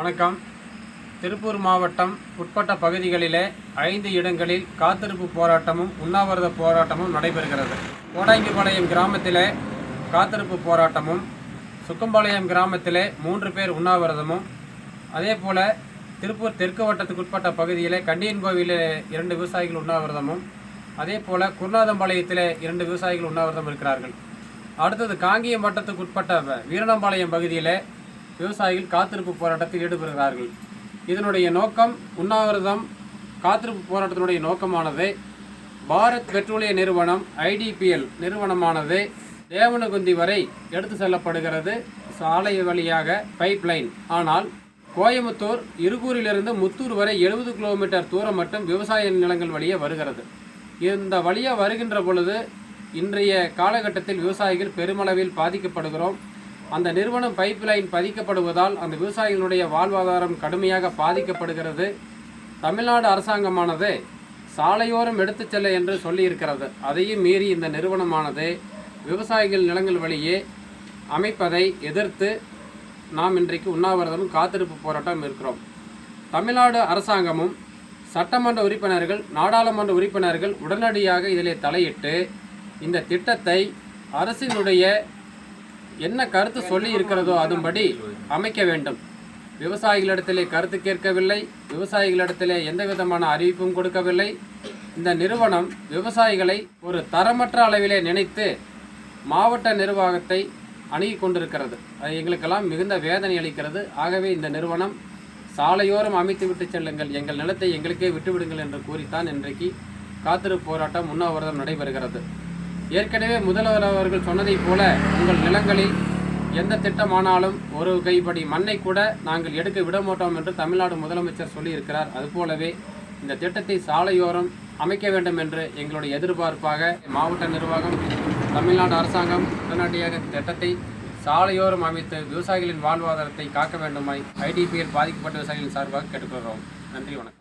வணக்கம். திருப்பூர் மாவட்டம் உட்பட்ட பகுதிகளிலே ஐந்து இடங்களில் காத்திருப்பு போராட்டமும் உண்ணாவிரத போராட்டமும் நடைபெறுகிறது. கோடாங்கிபாளையம் கிராமத்திலே காத்திருப்பு போராட்டமும் சுக்கம்பாளையம் கிராமத்திலே மூன்று பேர் உண்ணாவிரதமும் அதே போல் திருப்பூர் தெற்கு வட்டத்துக்குட்பட்ட பகுதியிலே கண்டியன் கோவிலில் இரண்டு விவசாயிகள் உண்ணாவிரதமும் அதே போல் குருநாதம்பாளையத்திலே இரண்டு விவசாயிகள் உண்ணாவிரதம் இருக்கிறார்கள். அடுத்தது காங்கேயம் வட்டத்துக்கு உட்பட்ட வீரணம்பாளையம் பகுதியில் விவசாயிகள் காத்திருப்பு போராட்டத்தில் ஈடுபடுகிறார்கள். இதனுடைய நோக்கம் உண்ணாவிரதம். காத்திருப்பு போராட்டத்தினுடைய நோக்கமானது பாரத் பெட்ரோலிய நிறுவனம் ஐடிபிஎல் நிறுவனமானது தேவனகுந்தி வரை எடுத்து செல்லப்படுகிறது. சாலை வழியாக பைப்லைன் ஆனால் கோயம்புத்தூர் இருகூரிலிருந்து முத்தூர் வரை எழுபது கிலோமீட்டர் தூரம் மட்டும் விவசாய நிலங்கள் வழியே வருகிறது. இந்த வழியாக வருகின்ற பொழுது இன்றைய காலகட்டத்தில் விவசாயிகள் பெருமளவில் பாதிக்கப்படுகிறோம். அந்த நிறுவனம் பைப் லைன் பதிக்கப்படுவதால் அந்த விவசாயிகளுடைய வாழ்வாதாரம் கடுமையாக பாதிக்கப்படுகிறது. தமிழ்நாடு அரசாங்கமானது சாலையோரம் எடுத்துச் செல்ல என்று சொல்லியிருக்கிறது. அதையும் மீறி இந்த நிறுவனமானது விவசாயிகள் நிலங்கள் வழியே அமைப்பதை எதிர்த்து நாம் இன்றைக்கு உண்ணாவிரதம் காத்திருப்பு போராட்டம் இருக்கிறோம். தமிழ்நாடு அரசாங்கமும் சட்டமன்ற உறுப்பினர்கள் நாடாளுமன்ற உறுப்பினர்கள் உடனடியாக இதிலே தலையிட்டு இந்த திட்டத்தை அரசினுடைய என்ன கருத்து சொல்லி இருக்கிறதோ அதுபடி அமைக்க வேண்டும். விவசாயிகளிடத்திலே கருத்து கேட்கவில்லை. விவசாயிகளிடத்திலே எந்த விதமான அறிவிப்பும் கொடுக்கவில்லை. இந்த நிறுவனம் விவசாயிகளை ஒரு தரமற்ற அளவிலே நினைத்து மாவட்ட நிர்வாகத்தை அணுகி கொண்டிருக்கிறது. அது எங்களுக்கெல்லாம் மிகுந்த வேதனை அளிக்கிறது. ஆகவே இந்த நிறுவனம் சாலையோரம் அமைத்து விட்டு செல்லுங்கள். எங்கள் நிலத்தை எங்களுக்கே விட்டுவிடுங்கள் என்று கூறித்தான் இன்றைக்கு காத்திருப்பு போராட்டம் உண்ணாவிரதம் நடைபெறுகிறது. ஏற்கனவே முதல்வர் அவர்கள் சொன்னதைப் போல உங்கள் நிலங்களில் எந்த திட்டமானாலும் ஒரு கைப்படி மண்ணை கூட நாங்கள் எடுக்க விட மாட்டோம் என்று தமிழ்நாடு முதலமைச்சர் சொல்லியிருக்கிறார். அதுபோலவே இந்த திட்டத்தை சாலையோரம் அமைக்க வேண்டும் என்று எங்களுடைய எதிர்பார்ப்பாக மாவட்ட நிர்வாகம் தமிழ்நாடு அரசாங்கம் உடனடியாக திட்டத்தை சாலையோரம் அமைத்து விவசாயிகளின் வாழ்வாதாரத்தை காக்க வேண்டுமாய் ஐடிபிஎல் பாதிக்கப்பட்ட விவசாயிகளின் சார்பாக கேட்டுக்கொள்கிறோம். நன்றி வணக்கம்.